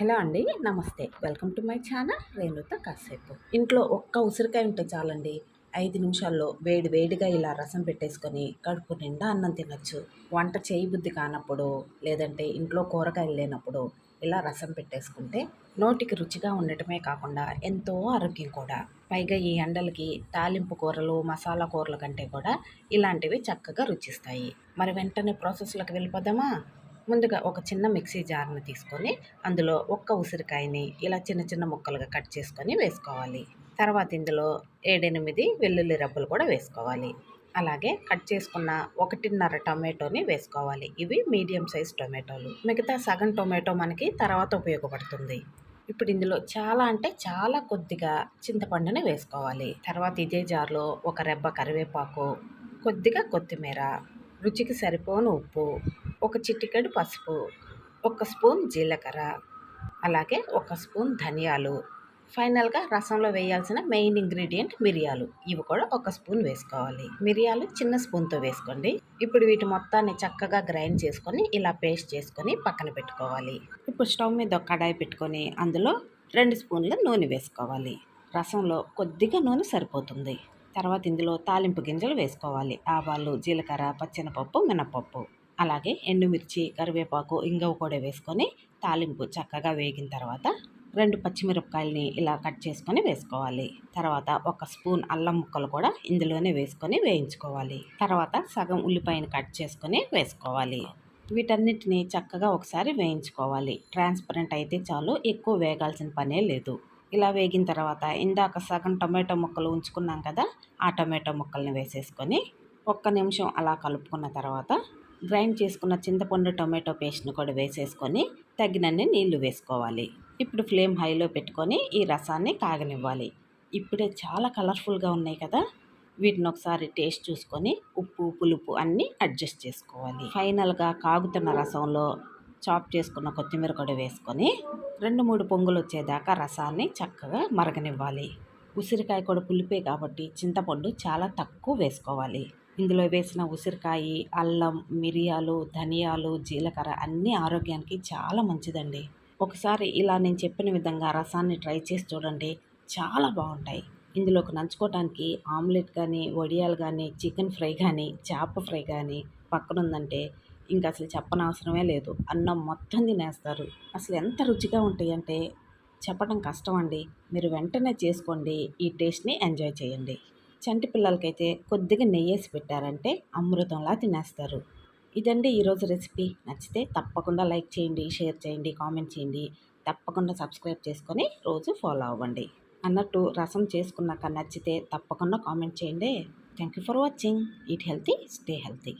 Hello అండి నమస్తే. Welcome to my channel రేణుత కాసేపు. ఇంట్లో ఒక్క ఉసిరికాయ ఉంటే చాలండి. ఐదు నిమిషాల్లో వేడి వేడిగా ఇలా రసం పెట్టేసుకొని కడుపు నిండా అన్నం తినచ్చు. వంట చేయి బుద్ధి కానప్పుడు లేదంటే ఇంట్లో కూరగాయలు లేనప్పుడు ఇలా రసం పెట్టేసుకుంటే నోటికి రుచిగా ఉండటమే కాకుండా ఎంతో ఆరోగ్యం కూడా. పైగా ఈ ఎండలకి తాలింపు కూరలు మసాలా కూరల కంటే కూడా ఇలాంటివి చక్కగా రుచిస్తాయి. మరి వెంటనే ప్రాసెస్లోకి వెళ్ళిపోదామా? ముందుగా ఒక చిన్న మిక్సీ జార్ని తీసుకొని అందులో ఒక్క ఉసిరికాయని ఇలా చిన్న చిన్న ముక్కలుగా కట్ చేసుకొని వేసుకోవాలి. తర్వాత ఇందులో ఏడెనిమిది వెల్లుల్లి రబ్బలు కూడా వేసుకోవాలి. అలాగే కట్ చేసుకున్న ఒకటిన్నర టొమాటోని వేసుకోవాలి. ఇవి మీడియం సైజ్ టొమాటోలు. మిగతా సగం టొమాటో మనకి తర్వాత ఉపయోగపడుతుంది. ఇప్పుడు ఇందులో చాలా అంటే చాలా కొద్దిగా చింతపండుని వేసుకోవాలి. తర్వాత ఇదే జార్లో ఒక రెబ్బ కరివేపాకు కొద్దిగా కొత్తిమీర రుచికి సరిపోని ఉప్పు ఒక చిటికెడు పసుపు ఒక స్పూన్ జీలకర్ర అలాగే ఒక స్పూన్ ధనియాలు. ఫైనల్గా రసంలో వేయాల్సిన మెయిన్ ఇంగ్రీడియంట్ మిరియాలు. ఇవి కూడా ఒక స్పూన్ వేసుకోవాలి. మిరియాలు చిన్న స్పూన్తో వేసుకోండి. ఇప్పుడు వీటి మొత్తాన్ని చక్కగా గ్రైండ్ చేసుకొని ఇలా పేస్ట్ చేసుకొని పక్కన పెట్టుకోవాలి. ఇప్పుడు స్టవ్ మీద కడాయి పెట్టుకొని అందులో రెండు స్పూన్ల నూనె వేసుకోవాలి. రసంలో కొద్దిగా నూనె సరిపోతుంది. తర్వాత ఇందులో తాలింపు గింజలు వేసుకోవాలి. ఆవాలు జీలకర్ర పచ్చెనపప్పు మినపప్పు. అలాగే ఎండుమిర్చి కరివేపాకు ఇంగవ కూడా వేసుకొని తాలింపు చక్కగా వేగిన తర్వాత రెండు పచ్చిమిరపకాయలని ఇలా కట్ చేసుకొని వేసుకోవాలి. తర్వాత ఒక స్పూన్ అల్లం ముక్కలు కూడా ఇందులోనే వేసుకొని వేయించుకోవాలి. తర్వాత సగం ఉల్లిపాయను కట్ చేసుకొని వేసుకోవాలి. వీటన్నిటిని చక్కగా ఒకసారి వేయించుకోవాలి. ట్రాన్స్పరెంట్ అయితే చాలు ఎక్కువ వేగాల్సిన పనే లేదు. ఇలా వేగిన తర్వాత ఇందాక సగం టొమాటో ముక్కలు ఉంచుకున్నాం కదా ఆ టొమాటో ముక్కల్ని వేసేసుకొని ఒక్క నిమిషం అలా కలుపుకున్న తర్వాత గ్రైండ్ చేసుకున్న చింతపండు టొమాటో పేస్ట్ని కూడా వేసేసుకొని తగినన్ని నీళ్ళు వేసుకోవాలి. ఇప్పుడు ఫ్లేమ్ హైలో పెట్టుకొని ఈ రసాన్ని కాగనివ్వాలి. ఇప్పుడే చాలా కలర్ఫుల్గా ఉన్నాయి కదా? వీటిని ఒకసారి టేస్ట్ చూసుకొని ఉప్పు పులుపు అన్నీ అడ్జస్ట్ చేసుకోవాలి. ఫైనల్గా కాగుతున్న రసంలో చాప్ చేసుకున్న కొత్తిమీర కూడా వేసుకొని రెండు మూడు పొంగులు వచ్చేదాకా రసాన్ని చక్కగా మరగనివ్వాలి. ఉసిరికాయ కూడా పులిపే కాబట్టి చింతపండు చాలా తక్కువ వేసుకోవాలి. ఇందులో వేసిన ఉసిరికాయ అల్లం మిరియాలు ధనియాలు జీలకర్ర అన్నీ ఆరోగ్యానికి చాలా మంచిదండి. ఒకసారి ఇలా నేను చెప్పిన విధంగా రసాన్ని ట్రై చేసి చూడండి చాలా బాగుంటాయి. ఇందులోకి నంచుకోవడానికి ఆమ్లెట్ కానీ వడియాలు కానీ చికెన్ ఫ్రై కానీ చేప ఫ్రై కానీ పక్కన ఉందంటే ఇంకా అసలు చెప్పనవసరమే లేదు. అన్నం మొత్తం తినేస్తారు. అసలు ఎంత రుచిగా ఉంటాయంటే చెప్పడం కష్టం అండి మీరు వెంటనే చేసుకోండి ఈ టేస్ట్ని ఎంజాయ్ చేయండి. చంటి పిల్లలకైతే కొద్దిగా వేసి పెట్టారంటే అమృతంలా తినేస్తారు. ఇదండి ఈరోజు రెసిపీ. నచ్చితే తప్పకుండా లైక్ చేయండి షేర్ చేయండి కామెంట్ చేయండి. తప్పకుండా సబ్స్క్రైబ్ చేసుకొని రోజు ఫాలో అవ్వండి. అన్నట్టు రసం చేసుకున్నాక నచ్చితే తప్పకుండా కామెంట్ చేయండి. Thank you for watching. Eat healthy stay healthy.